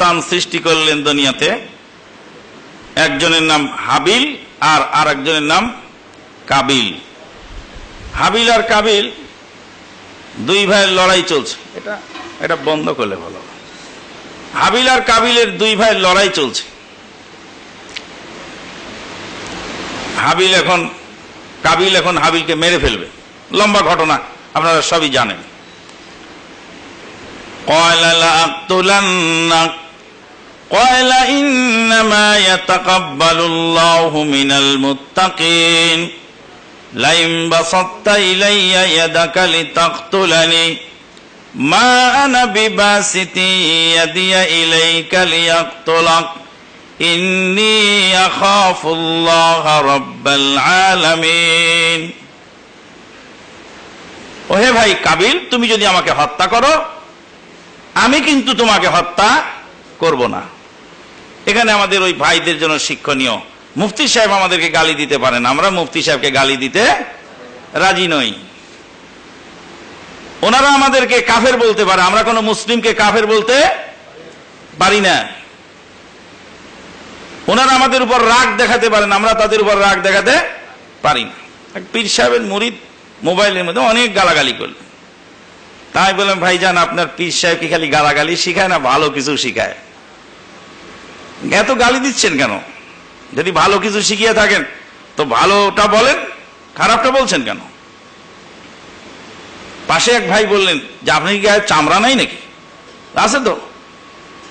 সন্তান সৃষ্টি করলেন দুনিয়াতে একজনের নাম হাবিল আর আর একজনের নাম কাবিল হাবিল আর কাবিল দুই ভাইয়ের লড়াই চলছে এটা এটা বন্ধ করলে ভালো হয়। হাবিল আর কাবিলের দুই ভাইয়ের লড়াই চলছে হাবিল এখন কাবিল এখন হাবিলকে মেরে ফেলবে লম্বা ঘটনা আপনারা সবই জানেন قال لأقتلنك قال إنما يتقبل الله من المتقين لئن بسطت إلي يدك لتقتلني ما أنا بباسط يدي إليك ليقتلك إني أخاف الله رب العالمين ওহে ভাই কাবিল তুমি যদি আমাকে হত্যা করো আমি কিন্তু তোমাকে হত্যা করব না এখানে আমাদের ওই ভাইদের জন্য শিক্ষণীয়। মুফতি সাহেব আমাদেরকে গালি দিতে পারেন আমরা মুফতি সাহেবকে গালি দিতে রাজি নই। ওনারা আমাদেরকে কাফের বলতে পারে। আমরা কোনো মুসলিমকে কাফের বলতে পারি না। ওনারা আমাদের উপর রাগ দেখাতে পারেন আমরা তাদের উপর রাগ দেখাতে পারি না। পীর সাহেবের মুরিদ মোবাইলের মধ্যে অনেক গালাগালি করলেন তাই বললাম, ভাইজান, আপনার পীর সাহেব কি খালি গালাগালি শিখায় না? ভালো কিছু শিখায়। এত গালি দিচ্ছেন কেন? যদি ভালো কিছু শিখিয়ে থাকেন, তো ভালোটা বলেন, খারাপটা বলছেন কেন? পাশে এক ভাই বললেন, যে আপনি কি চামড়া নাই নাকি? আছে তো।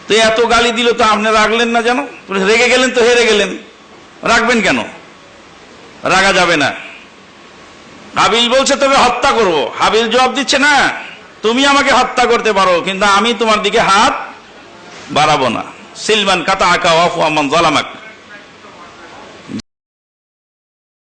তো এত গালি দিল তো আপনি রাখলেন না যেন? রেগে গেলেন তো হেরে গেলেন। রাখবেন কেন? রাগা যাবে না। হাবিল বলছে তবে হত্যা করব। হাবিল জবাব দিচ্ছে, না, তুমি আমাকে হত্যা করতে পারো, কিন্তু আমি তোমার দিকে হাত বাড়াবো না। silman kata'aka wa afu amman zalamak